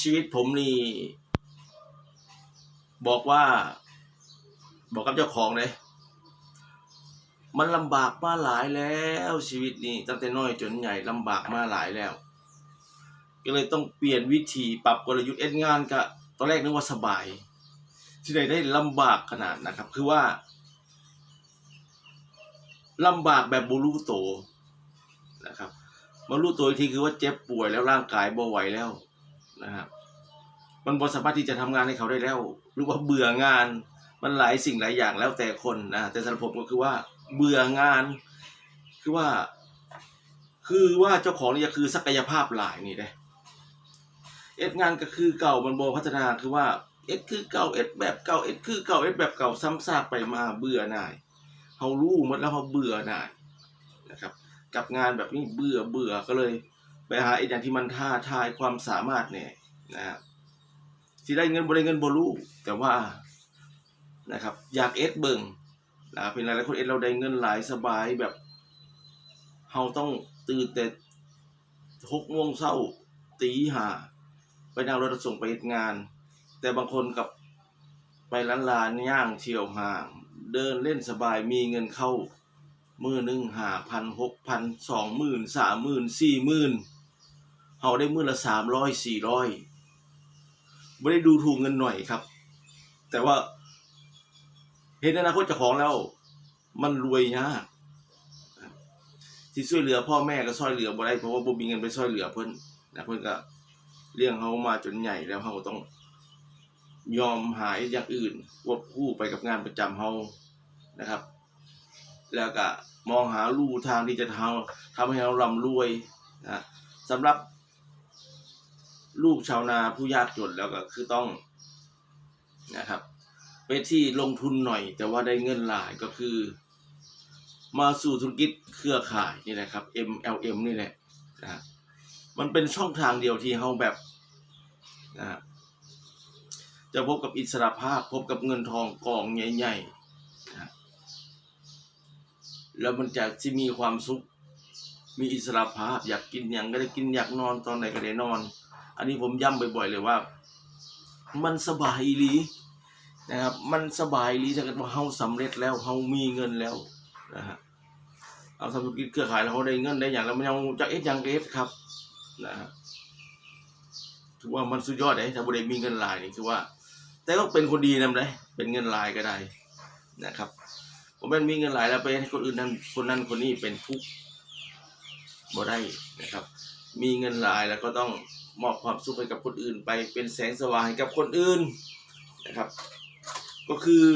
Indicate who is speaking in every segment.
Speaker 1: ชีวิตผมนี่บอกว่า บอกกับเจ้าของเลยมันลำบากมาหลายแล้วชีวิตนี้ตั้งแต่น้อยจนใหญ่ลำบากมาหลายแล้ว ก็เลยต้องเปลี่ยนวิธีปรับกลยุทธ์เอ็ดงานกะตอนแรกนึกว่าสบาย ที่ไหนได้ลำบากขนาดนะครับ คือว่าลำบากแบบบรู้โตนะครับมารู้ตัวอีกทีคือว่าเจ็บป่วยแล้วร่างกายบ่ไหวแล้ว นะครับมันบ่สามารถที่จะทำงานให้เขาได้แล้ว หรือว่าเบื่องานมันหลายสิ่งหลายอย่างแล้วแต่คนนะแต่สำหรับผมก็คือว่าเบื่องาน คือว่า คือว่าเจ้าของนี่คือศักยภาพหลายนี่เด้เอ็ดงานก็คือเก่ามันบ่พัฒนาคือว่าเอ็ดคือเก่าเอ็ดแบบเก่าเอ็ดคือเก่าเอ็ดแบบเก่าซ้ำซากไปมาเบื่อหน่ายเฮารู้หมดแล้วเฮาเบื่อหน่ายนะครับ กับงานแบบนี้เบื่อเบื่อก็เลย หาไอ้อย่างที่มันท้าทายความสามารถเนี่ยนะครับที่ได้เงินบ่ได้เงินบรูแต่ว่านะครับอยากเอ็ดเบิงนะเป็นหลายคนเอ็ดเราได้เงินหลายสบายแบบเฮาต้องตื่นแต่หกโมงเช้าตีห้าไปนั่งรถส่งไปเฮ็ดงาน แต่บางคนกับไปร้านลานย่างเที่ยวห่าง เดินเล่นสบายมีเงินเข้า มือหนึ่งห้าพันหกพันสองหมื่นสามหมื่นสี่หมื่น เฮาได้มือละสามร้อยสี่ร้อยไม่ได้ดูถูกเงินหน่อยครับ แต่ว่า เห็นอนาคตเจ้าของแล้ว มันรวยยากที่ช่วยเหลือ พ่อแม่ก็ช่วยเหลือบ่ได้เพราะว่าบ่มีเงินไปช่วยเหลือเพิ่นนะเพิ่นก็เลี้ยงเขามาจนใหญ่แล้วเขาต้องยอมหายอย่างอื่นควบคู่ไปกับงานประจำเขานะครับ แล้วก็มองหาลู่ทางที่จะทำทำให้เราร่ำรวยนะสำหรับ ลูกชาวนาผู้ยากจนแล้วก็คือต้องนะครับ ไปที่ลงทุนหน่อย แต่ว่าได้เงินหลายก็คือ มาสู่ธุรกิจเครือข่ายนี่แหละครับ MLM นี่แหละนะมันเป็นช่องทางเดียวที่เขาแบบนะจะพบกับอิสรภาพพบกับเงินทองกองใหญ่ๆนะแล้วมันจะที่มีความสุข มีอิสระภาพ อยากกินอย่างก็ได้กินอยากนอนตอนไหนก็ได้นอน อันนี้ผมย้ำบ่อยๆเลยว่า มันสบายหลีนะครับ มันสบายหลีถ้าเกิดว่าเฮาสำเร็จแล้วเฮามีเงินแล้วนะฮะเอาทำธุรกิจเครือข่ายแล้วเขาได้เงินได้อย่างแล้วมันยังจะเอ็ดยังเอ็ดครับนะฮะถือว่ามันสุดยอดเลยถ้าบุได้มีเงินลายนี่คือว่า แต่ก็เป็นคนดีนำเลยเป็นเงินลายก็ได้นะครับผมเป็นมีเงินหลายแล้วไปให้คนอื่นนั้นคนนั้นคนนี้เป็นทุกข์บ่ได้นะครับ มีเงินหลายแล้วก็ต้อง มอบความสุขให้กับคนอื่นไปเป็นแสงสว่างให้กับคนอื่นนะครับ ก็คือ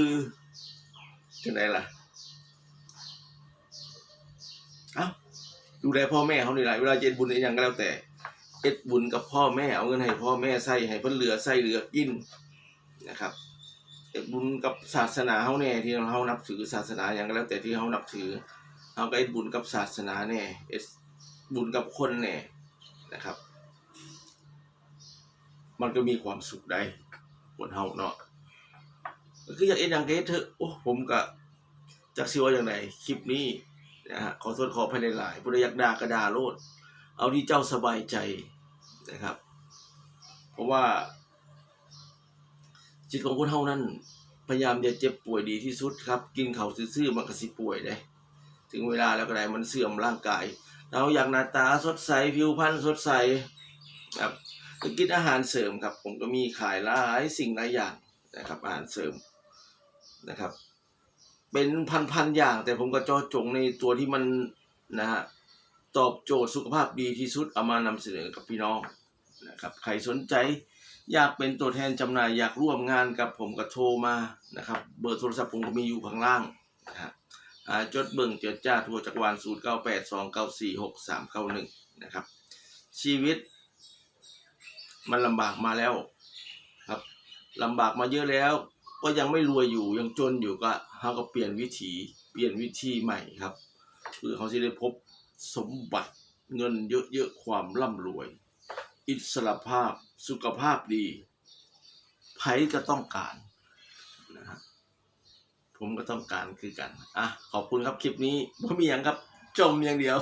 Speaker 1: จะไหนล่ะเอ้าดูแลพ่อแม่เขานี่แหละเวลาเจ็ดบุญอะไรอย่างก็แล้วแต่เอ็ดบุญกับพ่อแม่เอาเงินให้พ่อแม่ใส่ให้เพิ่นเหลือใส่เหลือกินนะครับเอ็ดบุญกับศาสนาเฮาแน่ที่เฮานับถือศาสนาอย่างก็แล้วแต่ที่เฮานับถือเฮาก็เอ็ดบุญกับศาสนาแน่เอ็ดบุญกับคนแน่นะครับ มันก็มีความสุขได้คนเฮาเนาะก็คืออยากเอ็ดอย่างเฮ็ดเถอะโอ้ผมก็จักสิว่าอย่างไรคลิปนี้นะฮะขอโทษขอภัยหลายๆผู้ใดอยากดาก็ด่าโลด เอาที่เจ้าสบายใจนะครับ เพราะว่า จิตของคนเฮานั้น พยายามจะเจ็บป่วยดีที่สุดครับ กินเขาซื่อๆมันก็สิป่วยได้ถึงเวลาแล้วก็ได้มันเสื่อมร่างกาย เราอยากหน้าตาสดใสผิวพรรณสดใสครับ ก็กินอาหารเสริมครับ ผมก็มีขายหลายสิ่งหลายอย่างนะครับ อาหารเสริมนะครับ เป็นพันๆอย่าง แต่ผมก็จาะจงในตัวที่มันนะฮะตอบโจทย์สุขภาพดีที่สุดเอามานำเสนอกับพี่น้องนะครับใครสนใจอยากเป็นตัวแทนจำหน่ายอยากร่วมงานกับผมก็โทรมานะครับ เบอร์โทรศัพท์ผมก็มีอยู่ข้างล่างนะฮะอ่าจดเบิ่งเจดจ้าทั่วจักรวาล0 9 8 2 9 4 6 3 9 1 นะครับ ชีวิต มันลำบากมาแล้ว ครับลำบากมาเยอะแล้ว ก็ยังไม่รวยอยู่ยังจนอยู่ก็เขาก็เปลี่ยนวิถี เปลี่ยนวิธีใหม่ครับเพื่อเขาจะได้พบสมบัติเงินเยอะๆความร่ำรวย อิสรภาพสุขภาพดีไผก็ต้องการนะฮะผมก็ต้องการคือกัน อะ ขอบคุณครับคลิปนี้ไม่มีอย่างครับ จมอย่างเดียว